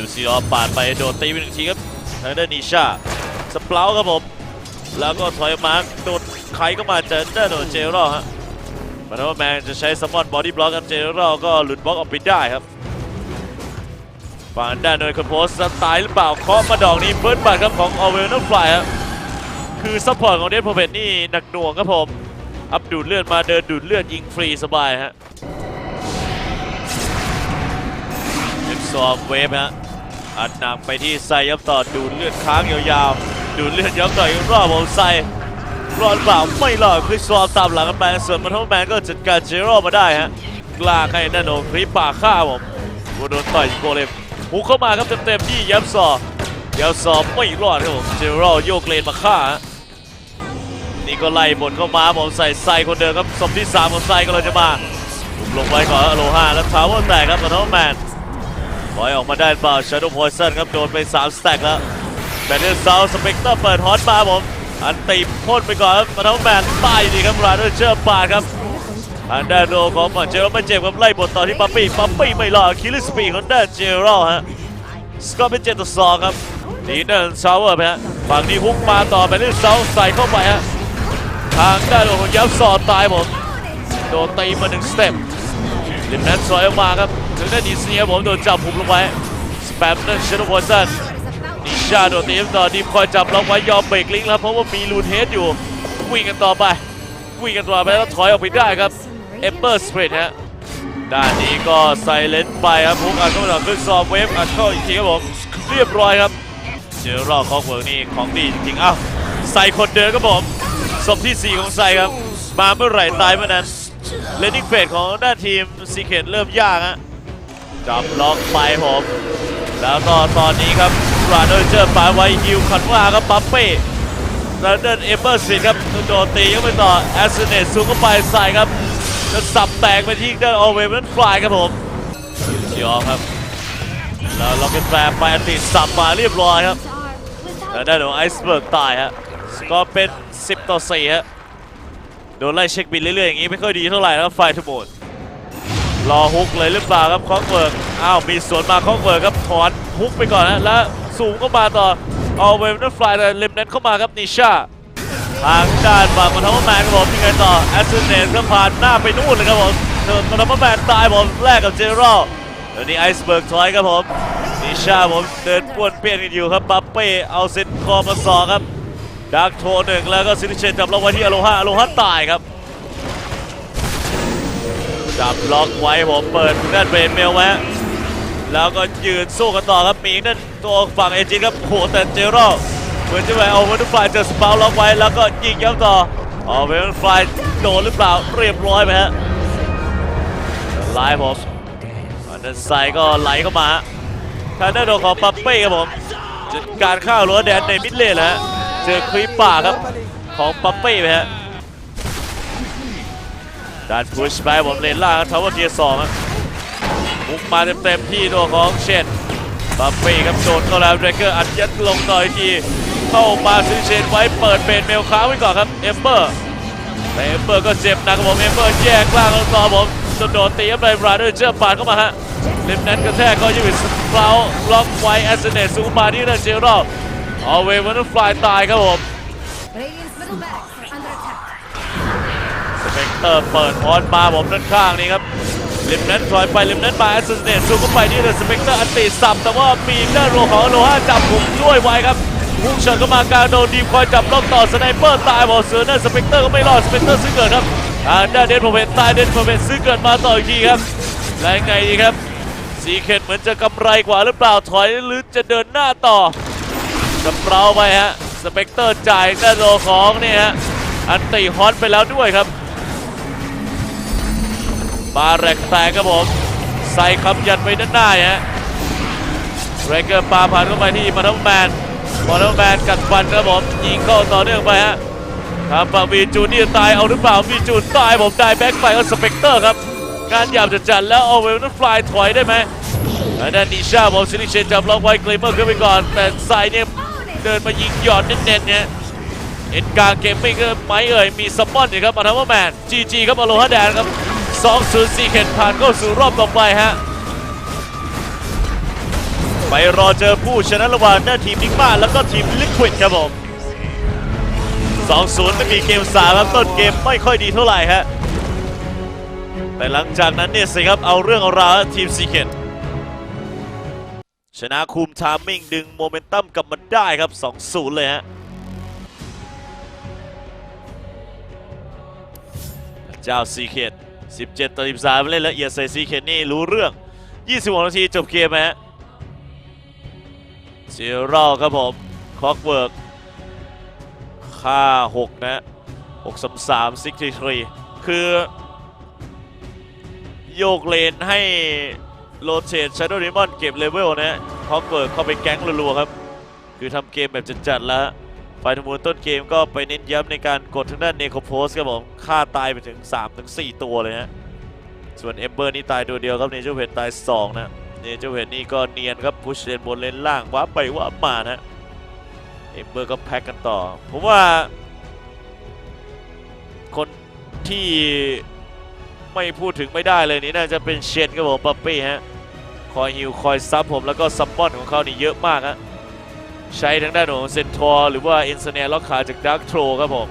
ลูซิโอปาดไปโดนตีไปหนึ่งทีครับทางด้านนิชาสเปลาครับผม แล้วก็ถอยออกมาโดนใครก็มาเจอด้านโดนเจอรอฮะมาโนแมนจะใช้ซัมอนบอดี้บล็อกกับเจอรอก็หลุดบล็อกออกไปได้ครับฝั่งด้านโดยคนโพสต์สไตล์หรือเปล่าเคาะมาดอกนี้เบิร์ดบัตครับของออเวลนัฟลายครับคือซัพพอร์ตของเดนโพเพตนี่หนักหน่วงครับผมอัพดูดเลือดมาเดินดูดเลือดยิงฟรีสบายฮะเอ็กซอมเวฟฮะ อัดหนักไปที่ไซยับต่อดูดเลือดค้างยาวๆ ดูดเลือดย้ำต่ออีกรอบของไซรอดเปล่าไม่รอดคริสซอมตามหลังกันไปส่วนมันทอมแมนก็จัดการเจโร่มาได้ฮะกล้าให้แน่นอนคริปป่าฆ่าผมโดนต่อยโกเลมหุกเข้ามาครับเต็มๆที่ยับซอยับซอไม่รอดครับผมเจโร่โยกเลนมาฆ่าฮะนี่ก็ไล่บนเข้ามาผมใส่ไซคนเดิมครับศพที่3ของไซก็เลยจะมาผมลงไปก่อนโลฮาแล้วทาวเวอร์แตกครับมาทอมแมน ล่อยออกมาได้เปล่าชาร์โดพอยซันครับโดนไป3สแต็กแล้วแบนเดอร์ซาวสเปกเตอร์เปิดฮอตมาผมอันตีพ่นไปก่อนครับมาทอมแมนตายดีครับราเดอร์เชอร์ปาดครับทางด้านโดของมันเจอร์ไม่เจ็บครับไล่บนต่อที่ปั๊ปปี้ปั๊ปปี้ไม่รอคิลลิสปีของด้านเจอร์ฮะสกอร์เป็นเจ็ดต่อสองครับดีเดินซาวเวอร์ไปฮะฝั่งนี้ฮุกมาต่อไปเรื่อยเซาใส่เข้าไปฮะทางด้านของยับสอดตายผมโดนตีมาหนึ่งสเต็ปริมแนั้นซอยออกมาครับ ถึงได้ดีเซียผมโดนจับหุบลงไว้สแปมนั่นเชนโพสันนิชาโดนตีต่อดีคอยจับล็อกไว้ยอมเบรกลิงก์แล้วเพราะว่ามีลูนเฮดอยู่วิ่งกันต่อไปวิ่งกันต่อไปแล้วถอยออกไปได้ครับเอเบอร์สปริตฮะด้านนี้ก็ไซเลนต์ไปครับพุกอัดเข้ามาขึ้นซอมเวฟอัดเข้าอีกทีครับผมเรียบร้อยครับเจอรอบคอกเวิร์กนี่ของดีจริงๆอ้าวใส่คนเดินครับผมศพที่ 4 ของไซครับ มาเมื่อไหร่ตายเมื่อนั้นเลนนิ่งเฟสของด้านทีมซีเคทเริ่มยากฮะ จับล็อกไปผมแล้วก็ตอนนี้ครับราเดอร์เจอร์ปาไว้ฮิวคันว่าครับปั๊มเป้แล้วเดินเอเบอร์สินครับโดนตีเข้าไปต่อแอสเซเนตซูเข้าไปใส่ครับแล้วสับแตกไปที่เดินออเวมนั้นฟลายครับผมเชียร์ครับแล้วล็อกเก็ตแฟร์ไปอันติสับมาเรียบร้อยครับแล้วด้านของไอซ์เบิร์กตายฮะสกอร์เป็น 10 ต่อ4ฮะโดนไล่เช็คบินเรื่อยๆอย่างนี้ไม่ค่อยดีเท่าไหร่นะครับไฟทุกโหมด รอฮุกเลยหรือเปล่าครับคอกเบิร์กอ้าวมีสวนมาคอกเบิร์กครับถอนฮุกไปก่อนนะแล้วสูงเข้ามาต่อเอาเวฟนั่นฟลายแต่เลมเน็ตเข้ามาครับนิชาทางด้านฝั่งมาทอมแมนครับผมยังไงต่อแอสเซนเนตก็ผ่านหน้าไปนู่นเลยครับผมเดินมาทอมแมนตายผมแลกกับเจเนอรัลแล้วนี่ไอซ์เบิร์กถอยครับผมนิชาผมเดินป้วนเปี้ยนกันอยู่ครับบัปเป้เอาเซนคอมาสอครับดักโทหนึ่งแล้วก็ซิลิเชนจับล็อกไว้ที่อโลฮาอโลฮาตายครับ จับล็อกไว้ผมเปิดด้านเบรนเมลไว้แล้วก็ยืนสู้กันต่อครับมีนั่นตัวฝั่งเอจินครับโหแต่เจอรอเหมือนจะไปเอาเวอร์ฟลายเจอสปาวล็อกไว้แล้วก็ยิงย้ำต่อเอาเวอร์ฟลายโดนหรือเปล่าเรียบร้อยไปฮะไล่ผมอันนั้นใส่ก็ไหลเข้ามาทางด้านของปัปเป้ครับผมจัดการข้าวรั้วแดนในมิดเลนแล้วเจอคลิปป่าครับของปัปเป้ไปฮะ ด้านพุชไปผมเลนล่างทาวเวอร์เทียร์สองบุกมาเต็มๆที่ตัวของเชนปัปเป้ครับโดนเข้าแล้วเดรเกอร์อัดยัดลงต่อยทีเข้ามาซื้อเชนไว้เปิดเบนเมลค้างไว้ก่อนครับเอมเบอร์แต่เอมเบอร์ก็เจ็บหนะครับผมเอมเบอร์แยกล่างลงต่อผมโดนตีครับไปบราเดอร์เจอร์ปาดเข้ามาฮะเล็มนั้นกระแทกก็ยืดสเปล่าล็อกไว้แอสเนตซูมาที่เดนเจอร์เอาเววันฟลายตายครับผม เปกเตอร์เปิดพอดมาผมด้านข้างนี้ครับเล็มนั้นถอยไปเล็มนั้นมาแอสเนตซูเข้าไปที่เดนสเปกเตอร์อันตีสับแต่ว่ามีด้านโรของโลฮาจับผมด้วยไว้ครับพุ่งเฉินเข้ามากลางโดนดีคอยจับล็อกต่อสไนเปอร์ตายบอกเสือนั่นสเปกเตอร์ก็ไม่รอดสเปกเตอร์ซื้อเกิดครับทาด้านเดนโพเวนตายเดนโพเวนซื้อเกิดมาต่ออีกทีครับและยังไงดีครับสีเข็ดเหมือนจะกำไรกว่าหรือเปล่าถอยหรือจะเดินหน้าต่อสเปราไปฮะสเปกเตอร์จ่ายด้านโลของเนี่ยฮะอันตีฮอตไปแล้วด้วยครับ บาแรกแตกครับผม ใส่คำยันไปด้านหน้าฮะเรเกอร์ปาผ่านเข้าไปที่มาทอมแมนมาทอมแมนกัดฟันครับผมยิงเข้าต่อเนื่องไปฮะครับวีจูนนี่ตายเอาหรือเปล่าวีจูนตายผมได้แบ็คไปก็สเปกเตอร์ครับการหยาบจัดจัดแล้วเอาเวลนั้นฟลายถอยได้ไหมทางด้านนิชาบอลซิลิเชนจับล็อกไว้เกรเมอร์ขึ้นไปก่อน แต่ไซเนี่ยเดินมายิงหยอดเน้นๆเนี่ยเอ็นกลางเกมไม่ก็ไหมเอ่ยมีซัมมอนอยู่ครับมาทำว่าแมนจีจีครับอโลฮาแดนครับ 2 0 4เข็นผ่านเข้าสู่รอบต่อไปฮะ ไปรอเจอผู้ชนะระหว่างหน้าทีมนิกมาแล้วก็ทีมลิควิดครับผม 2-0 ไม่มีเกม3ครับต้นเกมไม่ค่อยดีเท่าไหร่ฮะ แต่หลังจากนั้นเนี่ยสิครับเอาเรื่องเอาราวทีมซีเคนชนะคุมทามมิ่งดึงโมเมนตัมกลับมาได้ครับ 2-0 เลยฮะเจ้าซีเคน 17 ต่อ 13 เล่นละเอียดใส่ซีเคนนี่รู้เรื่อง 26 นาทีจบเกมฮะเซรัลครับผมคล็อกเวิร์กค่า 6 นะ 6 3 3 63คือ โยกเลนให้โรเ t ตช h โด w ดิมอนเก็บเลเวลนะฮะฮอกเบิร์กเข้าไปแก๊งรัวๆครับ คือทำเกมแบบจัดๆแล้ว ฮะฝ่ายทมูลต้นเกมก็ไปเน้นย้ำในการกดทางด้านเนโคโพสครับผมฆ่าตายไปถึง 3-4 ตัวเลยฮะส่วนเอมเบอร์นี่ตายตัวเดียวครับเนเจอร์เพนตาย 2 นะเนเจอร์เพนนี่ก็เนียนครับพุชเลนบนเลนล่างวับไปวับมานะเอมเบอร์ก็แพ็กกันต่อ ผมว่า คนที่ไม่พูดถึงไม่ได้เลยนี่น่าจะเป็นเชนครับผมปัปปี้ฮะคอยฮิวคอยซับผมแล้วก็ซับบอนของเขานี่เยอะมากฮะ ใช้ทั้งด้านของเซนทอร์หรือว่าเอ็นเซเนียล็อกขาจากดาร์กโทรครับผม